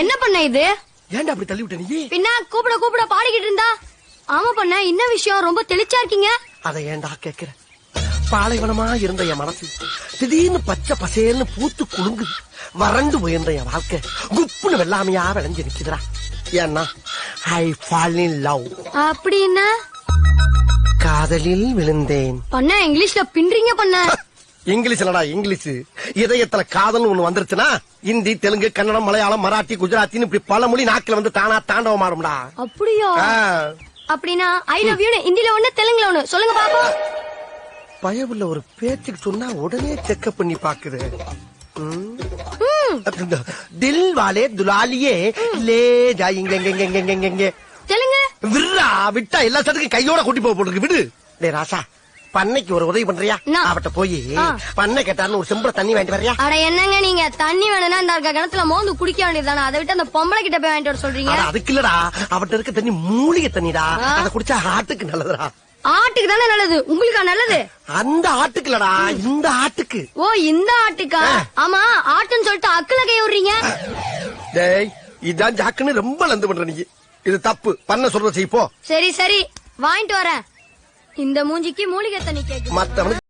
என்ன பண்ண இது? ஏன்டா அப்படி தள்ளி விட்ட நீ? பின்ன கூப்பிட கூப்பிட பாடிக்கிட்டு இருந்தா. ஆமா பண்ண என்ன விஷயம் ரொம்ப தெளிச்சா இருக்கீங்க? அதை ஏன்டா கேக்குற? பாலைவனமா இருந்த என் மனசு திடீர்னு பச்சை பசேல்னு பூத்து குலுங்குது வறண்டு போயிருந்த என் வாழ்க்கை குப்புன்னு வெள்ளாமையா விளைஞ்சு நிக்குதுடா. ஏன்னா ஐ ஃபால் இன் லவ் அப்படின்னா? காதலில் விழுந்தேன். பண்ண இங்கிலீஷ்ல பின்றீங்க பண்ண. இங்கிலீஷ் இல்லடா இங்கிலீஷ். இதயத்துல காதல்னு ஒண்ணு வந்துருச்சுன்னா இந்தி தெலுங்கு கன்னடம் மலையாளம் மராட்டி குஜராத்தின்னு இப்படி பல மொழி நாக்குல வந்து தானா தாண்டவம் ஆடும்டா அப்படியா? அப்படின்னா ஐ லவ் யூ ஹிந்தில ஒண்ணு தெலுங்குல ஒண்ணு. சொல்லுங்க பாப்போம் பயவுள்ள ஒரு பேச்சுக்கு சொன்னா உடனே செக்அப் பண்ணி பாக்குது. தில் வாலே துலாலியே லே ஜா இங்க இங்க இங்க இங்க இங்க இங்க. தெலுங்கு? விட்டா எல்லா சட்டுக்கும் கையோட கூட்டி போக போட்டுருக்கு விடு. டே ராசா பண்ணைக்கு ஒரு உதவி பண்றியா? அவட்ட போய். பண்ணை கேட்டாருன்னு ஒரு செம்புல தண்ணி வாங்கிட்டு வர்றியா? அட என்னங்க நீங்க? தண்ணி வேணும்னா இந்த கிணத்துல மோந்து குடிக்க வேண்டியதுதானே அதை விட்டு அந்த பொம்பளை கிட்ட போய் வாங்கிட்டு வர சொல்றீங்க? அதுக்கு இல்லடா. அவட்ட இருக்க தண்ணி மூலிகை தண்ணிடா. அத குடிச்சா ஹார்ட்டுக்கு நல்லதுடா. ஆட்டுக்கு தானே நல்லது? உங்களுக்கா நல்லது? அந்த ஆட்டுக்கு இல்லடா. இந்த ஆட்டுக்கு. ஓ இந்த ஆட்டுக்கா. ஆமா ஆட்டுன்னு சொல்லிட்டு அக்குல கை விடுறீங்க? டேய் இதான் ஜாக்குன்னு ரொம்ப லந்து பண்ற நீ. இது தப்பு. பண்ண சொல்ற செய் போ. சரி சரி. வாங்கிட்டு வரேன். இந்த மூஞ்சிக்கு மூலிகை தண்ணி கேக்கு மத்தவனுக்கு